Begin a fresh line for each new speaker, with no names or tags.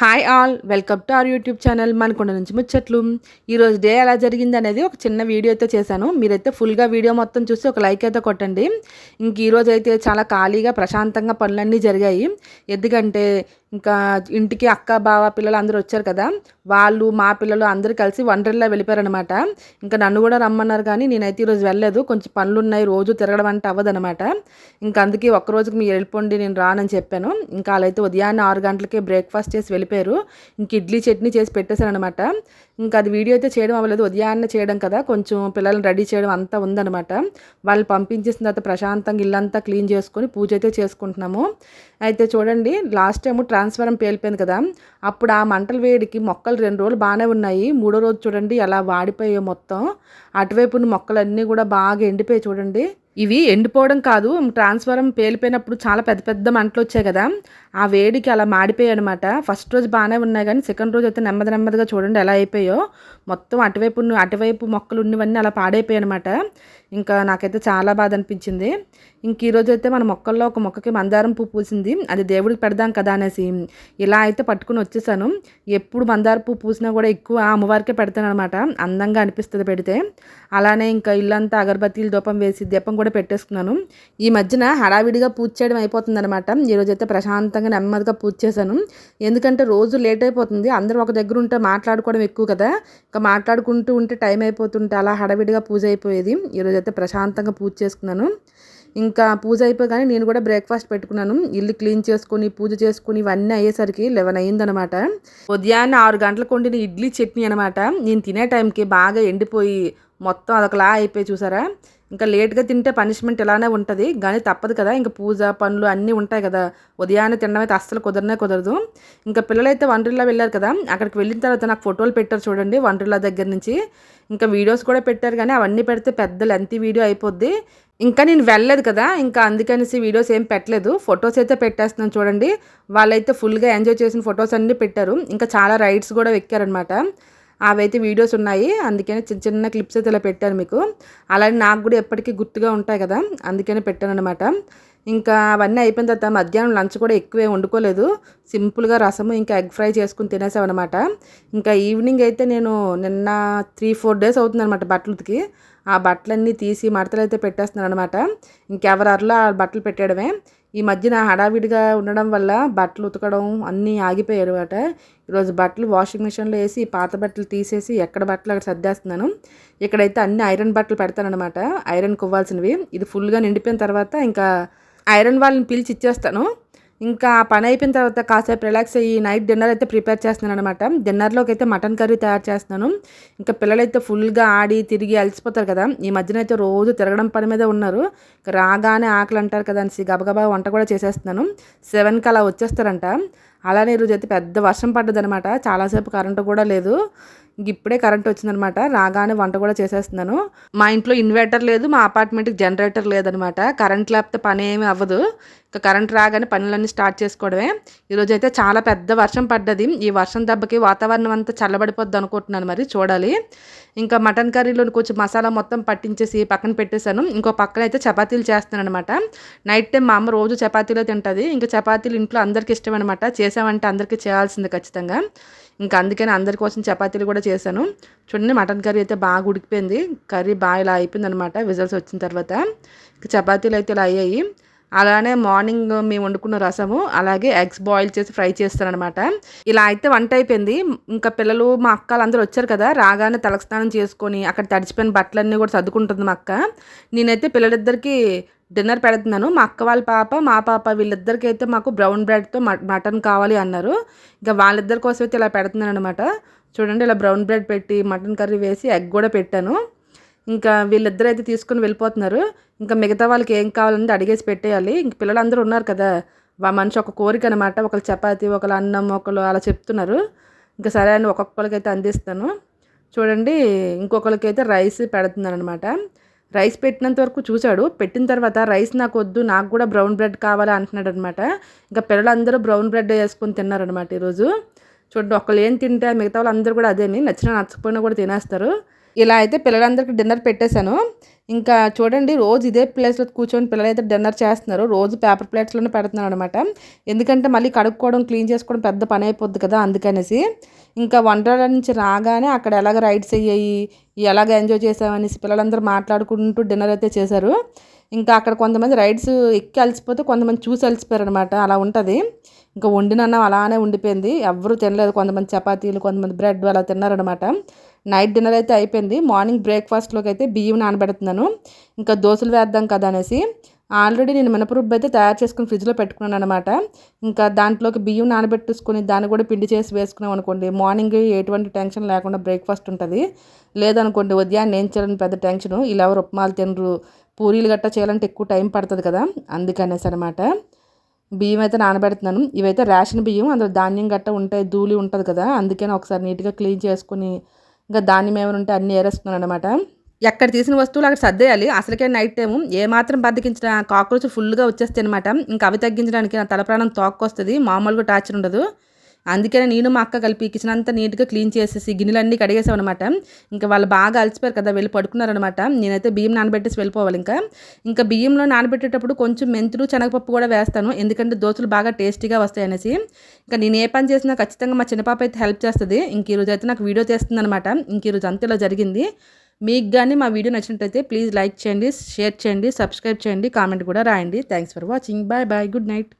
Hi all welcome to our YouTube channel Manakonda నుంచి ముచ్చట్లు. ఈరోజు డే ఎలా జరిగింది అనేది ఒక చిన్న వీడియో అయితే చేశాను. మీరైతే ఫుల్గా వీడియో మొత్తం చూసి ఒక లైక్ అయితే కొట్టండి. ఇంక ఈరోజు అయితే చాలా ఖాళీగా ప్రశాంతంగా పనులన్నీ జరిగాయి. ఎందుకంటే ఇంకా ఇంటికి అక్క బావ పిల్లలు అందరూ వచ్చారు కదా వాళ్ళు మా పిల్లలు అందరూ కలిసి వండర్లా వెళ్ళిపోయారనమాట ఇంకా నన్ను కూడా రమ్మన్నారు కానీ నేనైతే ఈరోజు వెళ్ళలేదు. కొంచెం పనులు ఉన్నాయి రోజు తిరగడం అంటే అవ్వదనమాట ఇంకా అందుకే ఒక్క రోజుకి మీరు వెళ్ళిపోండి నేను రానని చెప్పాను. ఇంకా వాళ్ళైతే ఉదయాన్నే ఆరు గంటలకే బ్రేక్ఫాస్ట్ చేసి వెళ్ళిపోయారు. ఇంక ఇడ్లీ చట్నీ చేసి పెట్టేశారనమాట ఇంకా అది వీడియో అయితే చేయడం అవ్వలేదు. ఉదయాన్నే చేయడం కదా కొంచెం పిల్లల్ని రెడీ చేయడం అంతా ఉందనమాట వాళ్ళు పంపించేసిన తర్వాత ప్రశాంతంగా ఇల్లంతా క్లీన్ చేసుకొని పూజ అయితే చేసుకుంటున్నాము. అయితే చూడండి లాస్ట్ టైము ట్రాన్స్ఫారం పేలిపోయింది కదా. అప్పుడు ఆ మంటల వేడికి మొక్కలు రెండు రోజులు బాగానే ఉన్నాయి. మూడో రోజు చూడండి ఎలా వాడిపోయాయి మొత్తం. అటువైపు ఉన్న మొక్కలన్నీ కూడా బాగా ఎండిపోయి చూడండి. ఇవి ఎండిపోవడం కాదు ట్రాన్స్ఫారం పేలిపోయినప్పుడు చాలా పెద్ద పెద్ద మంటలు వచ్చాయి కదా. ఆ వేడికి అలా మాడిపోయాయి అనమాట ఫస్ట్ రోజు బాగానే ఉన్నాయి కానీ సెకండ్ రోజు అయితే నెమ్మది నెమ్మదిగా చూడండి ఎలా అయిపోయాయో మొత్తం అటువైపు ఉన్న- అటువైపు మొక్కలు ఉన్నవన్నీ అలా పాడైపోయాయి అనమాట ఇంకా నాకైతే చాలా బాధ అనిపించింది. ఇంక ఈరోజు అయితే మన మొక్కల్లో ఒక మొక్కకి మందారం పువ్వు పూసింది. అది దేవుడికి పెడదాం కదా అనేసి ఇలా అయితే పట్టుకుని వచ్చేసాను. ఎప్పుడు మందార పువ్వు పూసినా కూడా ఎక్కువ అమ్మవారికే పెడతాను అనమాట అందంగా అనిపిస్తుంది పెడితే. అలానే ఇంకా ఇల్లంతా అగరబత్తీలు దూపం వేసి దీపం కూడా పెట్టేసుకున్నాను. ఈ మధ్యన హడావిడిగా పూజ చేయడం అయిపోతుంది అనమాట ఈరోజు అయితే ప్రశాంతంగా నెమ్మదిగా పూజ చేశాను. ఎందుకంటే రోజు లేట్ అయిపోతుంది. అందరూ ఒక దగ్గర ఉంటే మాట్లాడుకోవడం ఎక్కువ కదా. ఇంకా మాట్లాడుకుంటూ ఉంటే టైం అయిపోతుంటే అలా హడావిడిగా పూజ అయిపోయేది. ఈరోజు అయితే ప్రశాంతంగా పూజ చేసుకున్నాను. ఇంకా పూజ అయిపోగానే నేను కూడా బ్రేక్ఫాస్ట్ పెట్టుకున్నాను. ఇల్లు క్లీన్ చేసుకొని పూజ చేసుకుని ఇవన్నీ అయ్యేసరికి లెవెన్ అయ్యిందనమాట ఉదయాన్నే ఆరు గంటలకు వండిన ఇడ్లీ చట్నీ అనమాట నేను తినే టైంకి బాగా ఎండిపోయి మొత్తం అదొకలా అయిపోయి చూసారా? ఇంకా లేట్గా తింటే పనిష్మెంట్ ఇలానే ఉంటుంది కానీ తప్పదు కదా. ఇంకా పూజ పనులు అన్నీ ఉంటాయి కదా. ఉదయాన్నే తినడం అయితే అస్సలు కుదరనే కుదరదు. ఇంకా పిల్లలైతే వండర్లా వెళ్ళారు కదా. అక్కడికి వెళ్ళిన తర్వాత నాకు ఫోటోలు పెట్టారు చూడండి వండర్లా దగ్గర నుంచి. ఇంకా వీడియోస్ కూడా పెట్టారు కానీ అవన్నీ పెడితే పెద్ద లెంత్ వీడియో అయిపోద్ది. ఇంకా నేను వెళ్ళలేదు కదా. ఇంకా అందుకనేసి వీడియోస్ ఏం పెట్టలేదు. ఫొటోస్ అయితే పెట్టేస్తున్నాను చూడండి. వాళ్ళైతే ఫుల్గా ఎంజాయ్ చేసిన ఫొటోస్ అన్నీ పెట్టారు. ఇంకా చాలా రైడ్స్ కూడా ఎక్కారనమాట అవైతే వీడియోస్ ఉన్నాయి. అందుకనే చిన్న చిన్న క్లిప్స్ అయితే ఇలా పెట్టాను మీకు. అలానే నాకు కూడా ఎప్పటికీ గుర్తుగా ఉంటాయి కదా. అందుకనే పెట్టాను అనమాట ఇంకా అవన్నీ అయిపోయిన తర్వాత మధ్యాహ్నం లంచ్ కూడా ఎక్కువే వండుకోలేదు. సింపుల్గా రసము ఇంకా ఎగ్ ఫ్రై చేసుకుని తినేసామన్నమాట ఇంకా ఈవినింగ్ అయితే నేను నిన్న త్రీ ఫోర్ డేస్ అవుతుందన్నమాట బట్టలకి. ఆ బట్టలన్నీ తీసి మడతలు అయితే పెట్టేస్తున్నాను అనమాట ఇంకెవరు అరలో ఆ బట్టలు పెట్టేయడమే ఈ మధ్యన హడావిడిగా ఉండడం వల్ల బట్టలు ఉతకడం అన్నీ ఆగిపోయారు అనమాట ఈరోజు బట్టలు వాషింగ్ మిషన్లో వేసి పాత బట్టలు తీసేసి ఎక్కడ బట్టలు అక్కడ సర్దేస్తున్నాను. ఇక్కడైతే అన్ని ఐరన్ బట్టలు పెడతానమాట ఐరన్ కువ్వాల్సినవి. ఇది ఫుల్గా నిండిపోయిన తర్వాత ఇంకా ఐరన్ వాళ్ళని పిలిచి ఇచ్చేస్తాను. ఇంకా పని అయిపోయిన తర్వాత కాసేపు రిలాక్స్ అయ్యి నైట్ డిన్నర్ అయితే ప్రిపేర్ చేస్తున్నాను అనమాట డిన్నర్లోకి అయితే మటన్ కర్రీ తయారు చేస్తున్నాను. ఇంకా పిల్లలైతే ఫుల్గా ఆడి తిరిగి అలసిపోతారు కదా. ఈ మధ్యన అయితే రోజు తిరగడం పని మీద ఉన్నారు. రాగానే ఆకలి అంటారు కదా అనేసి గబగబా వంట కూడా చేసేస్తున్నాను. సెవెన్కి అలా వచ్చేస్తారంట. అలానే ఈరోజు అయితే పెద్ద వర్షం పడ్డదనమాట చాలాసేపు కరెంటు కూడా లేదు. ఇంక ఇప్పుడే కరెంట్ వచ్చిందనమాట రాగానే వంట కూడా చేసేస్తున్నాను. మా ఇంట్లో ఇన్వర్టర్ లేదు మా అపార్ట్మెంట్కి జనరేటర్ లేదనమాట కరెంట్ లేకపోతే పని ఏమీ అవ్వదు. ఇంకా కరెంట్ రాగానే పనులన్నీ స్టార్ట్ చేసుకోవడమే. ఈరోజు అయితే చాలా పెద్ద వర్షం పడ్డది. ఈ వర్షం దెబ్బకి వాతావరణం అంతా చల్లబడిపోద్ది అనుకుంటున్నాను మరి చూడాలి. ఇంకా మటన్ కర్రీలో కొంచెం మసాలా మొత్తం పట్టించేసి పక్కన పెట్టేశాను. ఇంకో పక్కన అయితే చపాతీలు చేస్తున్నాను అనమాట నైట్ టైం మా అమ్మ రోజు చపాతీలో తింటుంది. ఇంకా చపాతీలు ఇంట్లో అందరికీ ఇష్టం అనమాట చేసామంటే అందరికీ చేయాల్సింది ఖచ్చితంగా. ఇంకా అందుకని అందరి కోసం చపాతీలు కూడా చేశాను. చూడండి మటన్ కర్రీ అయితే బాగా ఉడికిపోయింది. కర్రీ బాగా ఇలా అయిపోయింది అనమాట విజల్స్ వచ్చిన తర్వాత. ఇంకా చపాతీలు అయితే ఇలా అయ్యాయి. అలానే మార్నింగ్ మేము వండుకున్న రసము అలాగే ఎగ్స్ బాయిల్ చేసి ఫ్రై చేస్తానమాట ఇలా అయితే వంట అయిపోయింది. ఇంకా పిల్లలు మా అక్కలు అందరూ వచ్చారు కదా రాగానే తలస్నానం చేసుకొని అక్కడ తడిచిపోయిన బట్టలన్నీ కూడా సర్దుకుంటుంది మా అక్క. నేనైతే పిల్లలిద్దరికి డిన్నర్ పెడుతున్నాను. మా అక్క వాళ్ళ పాప మా పాప వీళ్ళిద్దరికి అయితే మాకు బ్రౌన్ బ్రెడ్తో మటన్ కావాలి అన్నారు. ఇంకా వాళ్ళిద్దరి కోసం అయితే ఇలా పెడుతున్నాను అనమాట చూడండి ఇలా బ్రౌన్ బ్రెడ్ పెట్టి మటన్ కర్రీ వేసి ఎగ్ కూడా పెట్టాను. ఇంకా వీళ్ళిద్దరూ అయితే తీసుకుని వెళ్ళిపోతున్నారు. ఇంకా మిగతా వాళ్ళకి ఏం కావాలంటే అడిగేసి పెట్టేయాలి. ఇంక పిల్లలందరూ ఉన్నారు కదా. వా మనిషి ఒక కోరిక అనమాట ఒకళ్ళు చపాతి ఒకళ్ళు అన్నం ఒకళ్ళు అలా చెప్తున్నారు. ఇంకా సరే అని ఒక్కొక్కరికి అయితే అందిస్తాను. చూడండి ఇంకొకరికి అయితే రైస్ పెడుతున్నాను అనమాట రైస్ పెట్టినంత వరకు చూశాడు. పెట్టిన తర్వాత రైస్ నాకు వద్దు నాకు కూడా బ్రౌన్ బ్రెడ్ కావాలా అంటున్నాడు అనమాట ఇంకా పిల్లలందరూ బ్రౌన్ బ్రెడ్ వేసుకొని తిన్నారనమాట ఈరోజు. చూడండి ఒకళ్ళు ఏం తింటే మిగతా వాళ్ళందరూ కూడా అదేని. నచ్చినా నచ్చకపోయినా కూడా తినేస్తారు. ఇలా అయితే పిల్లలందరికీ డిన్నర్ పెట్టేశాను. ఇంకా చూడండి రోజు ఇదే ప్లేస్లో కూర్చొని పిల్లలు అయితే డిన్నర్ చేస్తున్నారు. రోజు పేపర్ ప్లేట్స్లోనే పెడుతున్నాను అనమాట ఎందుకంటే మళ్ళీ కడుక్కోవడం క్లీన్ చేసుకోవడం పెద్ద పని అయిపోద్ది కదా అందుకనేసి. ఇంకా వండర్ల నుంచి రాగానే అక్కడ ఎలాగ రైడ్స్ అయ్యాయి ఎలాగ ఎంజాయ్ చేసామనేసి పిల్లలందరూ మాట్లాడుకుంటూ డిన్నర్ అయితే చేశారు. ఇంకా అక్కడ కొంతమంది రైడ్స్ ఎక్కి అలసిపోతే కొంతమంది చూసి అలసిపోయారు అనమాట అలా ఉంటుంది. ఇంకా వండిన అన్నం అలానే ఉండిపోయింది. ఎవరు తినలేదు. కొంతమంది చపాతీలు కొంతమంది బ్రెడ్ అలా తిన్నారనమాట నైట్ డిన్నర్ అయితే అయిపోయింది. మార్నింగ్ బ్రేక్ఫాస్ట్లోకి అయితే బియ్యం నానబెడుతున్నాను. ఇంకా దోశలు వేద్దాం కదా అనేసి ఆల్రెడీ నేను మినపరుబ్బు అయితే తయారు చేసుకుని ఫ్రిడ్జ్లో పెట్టుకున్నాను అనమాట ఇంకా దాంట్లోకి బియ్యం నానబెట్టుకుని దాన్ని కూడా పిండి చేసి వేసుకున్నాం అనుకోండి. మార్నింగ్ ఎటువంటి టెన్షన్ లేకుండా బ్రేక్ఫాస్ట్ ఉంటుంది. లేదనుకోండి ఉదయాన్నే ఏం చేయాలని పెద్ద టెన్షన్. ఇలా ఎవరు ఉప్మాలు తినరు. పూరీలు గట్టా చేయాలంటే ఎక్కువ టైం పడుతుంది కదా అందుకనేసి అనమాట బియ్యం అయితే నానబెడుతున్నాను. ఇవైతే రేషన్ బియ్యం అందులో ధాన్యం గట్ట ఉంటాయి ధూళి ఉంటుంది కదా అందుకని ఒకసారి నీట్గా క్లీన్ చేసుకుని ఇంకా ధాన్యం ఏమైనా ఉంటే అన్నీ ఏరేస్తున్నాను అనమాట ఎక్కడ తీసిన వస్తువులు అక్కడ సర్దేయాలి. అసలుకే నైట్ టైం ఏమాత్రం బద్దకించిన కాక్రోచ్ ఫుల్గా వచ్చేస్తాయి అనమాట ఇంకా అవి తగ్గించడానికి నా తల ప్రాణం తోక్కొస్తుంది. మామూలుగా టార్చర్ ఉండదు. అందుకనే నేను మా అక్క కలిపి కిచెన్ అంతా నీట్గా క్లీన్ చేసేసి గిన్నెలన్నీ కడిగేసాం అనమాట ఇంకా వాళ్ళు బాగా అలసిపోయారు కదా వెళ్ళి పడుకున్నారనమాట నేనైతే బియ్యం నానబెట్టేసి వెళ్ళిపోవాలి ఇంకా. ఇంకా బియ్యంలో నానబెట్టేటప్పుడు కొంచెం మెంతులు శనగపప్పు కూడా వేస్తాను. ఎందుకంటే దోశలు బాగా టేస్టీగా వస్తాయి అనేసి. ఇంకా నేను ఏ పని చేసినా ఖచ్చితంగా మా చిన్నపాప అయితే హెల్ప్ చేస్తుంది. ఇంక ఈరోజు అయితే నాకు వీడియో చేస్తుంది అనమాట ఇంక ఈరోజు అంతలో జరిగింది. మీకు కానీ మా వీడియో నచ్చినట్టయితే ప్లీజ్ లైక్ చేయండి షేర్ చేయండి సబ్స్క్రైబ్ చేయండి కామెంట్ కూడా రాయండి. Thanks for watching bye bye good night